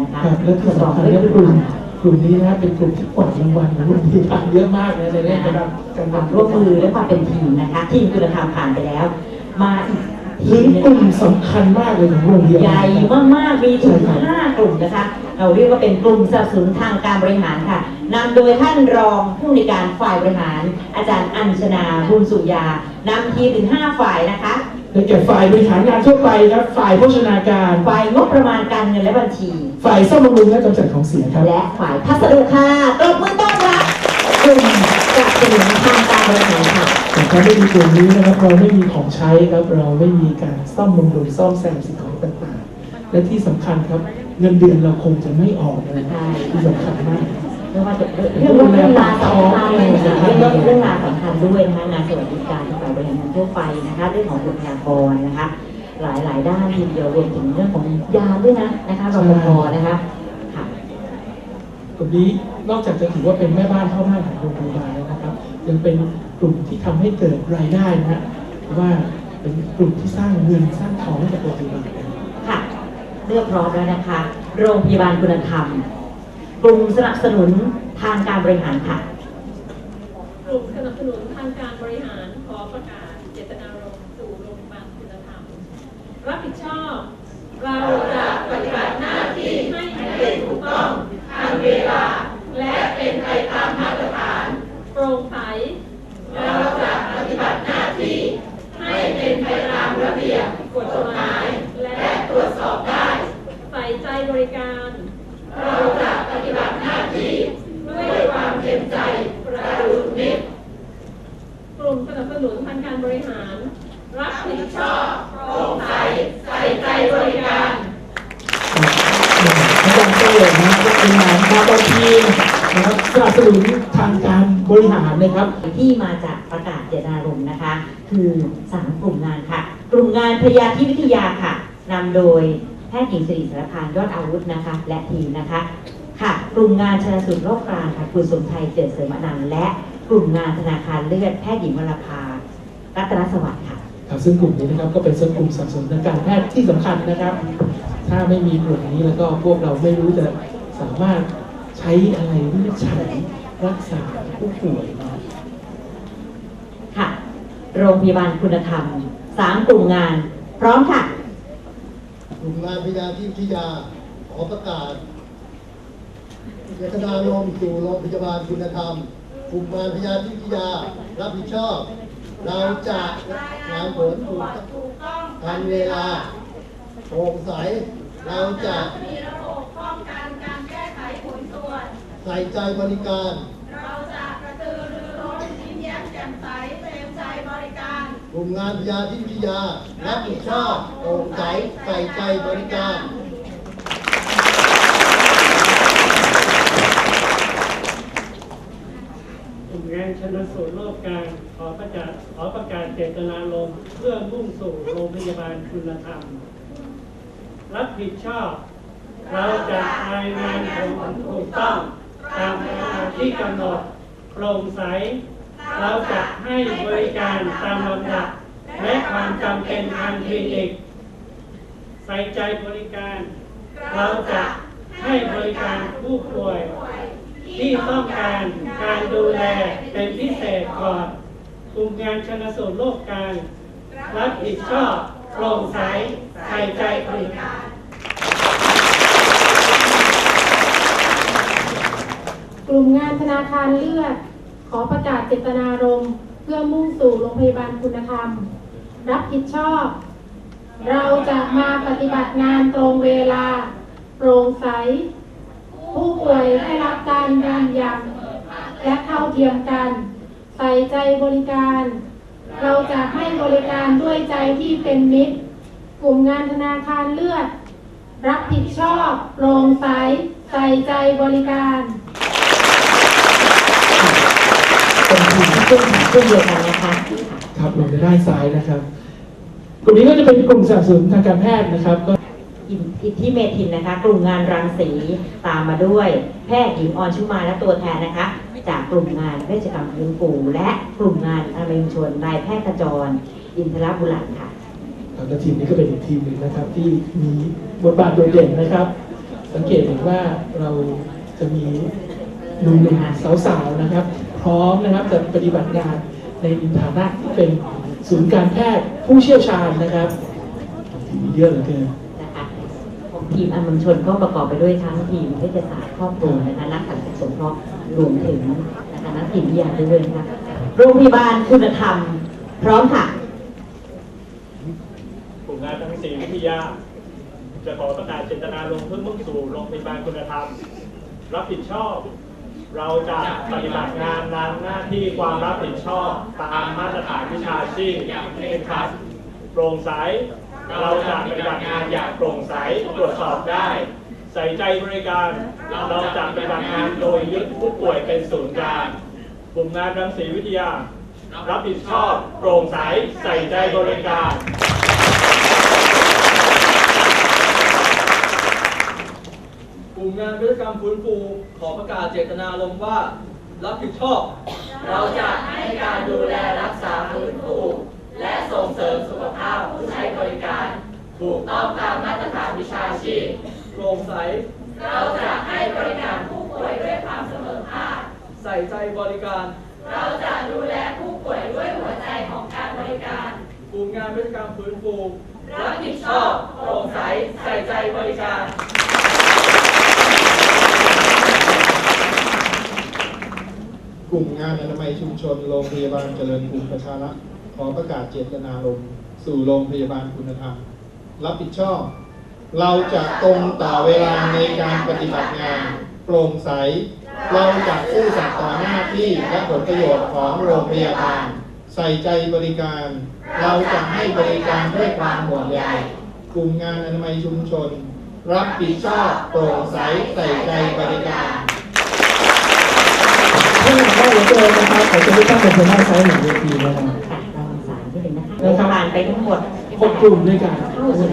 นะคะครับและที่สำคัญด้ก็วยกลุ่มกลุ่มนี้นะเป็นกลุ่มที่กวาดรางวัลของโรงพยาบาลเยอะมากนะในเรื่องการการความร่วมมือและความเป็นทีมนะคะทีมคุณธรรมผ่านไปแล้ว มาอีกทีถึมงหนึงกลุ่มสำคัญมากเลยของโรงพยาใหบาญ่ลมากๆมีถึง5กลุ่มนะคะ เราเรียกว่าเป็นกลุ่มสนับสนุนทางการบริหารค่ะนำโดยท่านรองผู้ในวยการฝ่ายบริหาร อาจารย์อัญชนาบุญสุยานำทีมถึง5ฝ่ายนะคะ ได้แก่ฝ่ายบริหารงานทั่วไปครับ ฝ่ายโภชนาการ ฝ่ายงบประมาณการเงินและบัญชี ฝ่ายซ่อมบำรุงและกำจัดของเสียครับ และฝ่ายพัสดุค่ะตบมือต้อนรับกลุ่มสนับสนุนทางการบริหารค่ะ แต่ถ้าไม่มีกลุ่มนี้นะครับเราไม่มีของใช้ครับเราไม่มีการซ่อมบำรุงซ่อมแซมสิ่งของต่างๆ และที่สำคัญครับเงินเดือนเราคงจะไม่ออกเลยใช่ที่สำคัญมาก ไม่ว่าจะเรื่องเรื่องราวสำคัญเลยนะคะเรื่องเรื่องราวสำคัญด้วยนะคะงานสวัสดิการที่ฝ่ายบริหารงานทั่วไปนะคะ เรื่องของบุคลากรนะคะ หลายหลายๆด้านทีเดียวรวมถึงเรื่องของยาด้วยนะนะคะรปภนะคะค่ะกลุ่มนี้นอกจากจะถือว่าเป็นแม่บ้านพ่อบ้านของโรงพยาบาลแล้วนะครับ ยังเป็นกลุ่มที่ทำให้เกิดรายได้นะฮะว่าเป็นกลุ่มที่สร้างเงินสร้างทองให้กับโรงพยาบาลนะครับค่ะเลือกพร้อมแล้วนะคะ โรงพยาบาลคุณธรรม กลุ่มสนับสนุนทางการบริหารค่ะ กลุ่มสนับสนุนทางการบริหารขอประกาศเจตนารมณ์สู่โรงพยาบาลคุณธรรม รับผิดชอบ เราจะปฏิบัติหน้าที่ให้เป็นถูกต้องทันเวลา และเป็นไปตามมาตรฐาน โปร่งใส เราจะปฏิบัติหน้าที่ ให้เป็นไปตามระเบียบกฎหมาย และตรวจสอบได้ ใส่ใจบริการ เราจะปฏิบัติหน้าที่ด้วยความเต็มใจประดุจมิตร กลุ่มสนับสนุนทางการบริหาร รับผิดชอบโปร่งใสใส่ใจบริการ อาจารย์เต้นะค รับก็เป็นงานครับบางทีมนะครับสนับสนุนทางการบริหารนะครับ ที่มาจากประกาศเจตนารมณ์นะคะ คือสามกลุ่มงานค่ะ กลุ่มงานพยาธิวิทยาค่ะนำโดยแพทย์หญิงสิริสารพานยอดอาวุธนะคะ และทีมนะคะ ค่ะ กลุ่มงานชนะสูตรโรคกลางค่ะคุณสมชัยเจิดเสริมอนันต์และกลุ่มงานธนาคารเลือดแพทย์หญิงวรภารัตนสวัสดิ์ค่ะครับซึ่งกลุ่มนี้นะครับก็เป็นกลุ่มสนับสนุนทางการแพทย์ที่สำคัญนะครับ ถ้าไม่มีกลุ่มนี้แล้วก็พวกเราไม่รู้จะ สามารถใช้อะไรวินิจฉัยรักษาผู้ป่วยค่ะ โรงพยาบาลคุณธรรมสามกลุ่มงาน พร้อมค่ะ กลุ่มงานพยาธิวิทยา ขอประกาศเจตนารมสู่โรงพยาบาลคุณธรรมกลุ่มงานพยาธิวิทยา รับผิดชอบ เราจะงานผลถูกต้องทันเวลาโปร่งใสเราจะ ใส่ใจบริการ เราจะกระตือรือร้นยิ้มแย้มแจ่มใสเต็มใจบริการกลุ่มงานพยาธิวิทยารับผิดชอบโปร่งใสใส่ใจบริการ กลุ่มงานชนสูตรโรคกลางขอประกาศขอประกาศเจตนารมณ์เพื่อมุ่งสู่โรงพยาบาลคุณธรรม รับผิดชอบ เราจะรายงานผลถูกต้อง ตามเวลาที่กำหนดโปร่งใส เราจะให้บริการตามลำดับและความจำเป็นทางคลินิกใส่ใจบริการ เราจะให้บริการผู้ป่วย ที่ต้องการการดูแลเป็นพิเศษก่อนกลุ่มงานชนสูตรโรคกางรับผิดชอบโปร่งใสใส่ใจบริการ กลุ่มงานธนาคารเลือด ขอประกาศเจตนารมณ์เพื่อมุ่งสู่โรงพยาบาลคุณธรรม รับผิดชอบ เราจะมาปฏิบัติงานตรงเวลา โปร่งใส ผู้ป่วยได้รับการยืนยันและเท่าเทียมกัน ใส่ใจบริการ เราจะให้บริการด้วยใจที่เป็นมิตร กลุ่มงานธนาคารเลือด รับผิดชอบ โปร่งใส ใส่ใจบริการ เป็นทีมที่ขึ้นเช่นเดียวกันนะคะครับลงในด้านซ้ายนะครับ กลุ่มนี้ก็จะเป็นกลุ่มสนับสนุนทางการแพทย์นะครับก็อิทธิเมทินนะคะ กลุ่มงานรังสีตามมาด้วย แพทย์หญิงออนชุมาและตัวแทนนะคะ จากกลุ่มงานเวชกรรมพื้นปูและกลุ่มงานอนามัยชุมชนนายแพทย์ขจร อินทรบุรันค่ะและทีมนี้ก็เป็นอีกทีมหนึ่งนะครับ ที่มีบทบาทโดดเด่นนะครับ สังเกตเห็นว่าเราจะมีหนุ่มๆสาวๆนะครับ พร้อมนะครับจะปฏิบัติงานในฐานะที่เป็นศูนย์การแพทย์ผู้เชี่ยวชาญนะครับมีเยอะเหลือเกินนะคะของทีมอันมังชนก็ประกอบไปด้วยทั้งทีมเวชศาสตร์ครอบครัวนะคะนักสังคมสงเคราะห์รวมถึงนะคะนักจิตวิทยาด้วยนะคะโรงพยาบาลคุณธรรม พร้อมค่ะกลุ่มงานทางศรีวิทยา จะขอประกาศเจตนารมณ์เพื่อมุ่งสู่โรงพยาบาลคุณธรรม รับผิดชอบ เราจะปฏิบัติงานตามหน้าที่ความรับผิดชอบตามมาตรฐานวิชาชีพอย่างเคร่งครัดโปร่งใส เราจะปฏิบัติงานอย่างโปร่งใสตรวจสอบได้ ใส่ใจบริการ เราจะปฏิบัติงานโดยยึดผู้ป่วยเป็นศูนย์กลางกลุ่มงานรังสีวิทยา รับผิดชอบ โปร่งใส ใส่ใจบริการ ก ลุ่มงานวิศวกรรมฟื้นฟู ขอประกาศเจตนารมณ์ว่า รับผิดชอบ เราจะให้การดูแลรักษาฟื้นฟูและส่งเสริมสุขภาพผู้ใช้บริการ ถูกต้องตามมาตรฐานวิชาชีพโปร่งใส เราจะให้บริการผู้ป่วยด้วยความเสมอภาค ใส่ใจบริการ เราจะดูแลผู้ป่วยด้วยหัวใจของการบริการ กลุ่มงานวิศวกรรมฟื้นฟู รับผิดชอบ โปร่งใส ใส่ใจบริการ กลุ่มงานอนามัยชุมชน โรงพยาบาลเจริญกรุงประชารัฐขอประกาศเจตนารมณ์สู่โรงพยาบาลคุณธรรม รับผิดชอบ เราจะตรงต่อเวลาในการปฏิบัติงาน โปร่งใส เราจะซื่อสัตย์ต่อหน้าที่และผลประโยชน์ของโรงพยาบาล ใส่ใจบริการ เราจะให้บริการด้วยความห่วงใยกลุ่มงานอนามัยชุมชน รับผิดชอบโปร่งใสใส่ใจบริการ ที่หลังได้เจอนะครับขอจะได้ตั้งเป็นคนหน้าซ้ายหนึ่งเวทีนะครับค่ะเราสายที่หนึ่งนะคะนะครับผ่านไปทั้งหมด หกกลุ่มด้วยกันเข้าสู่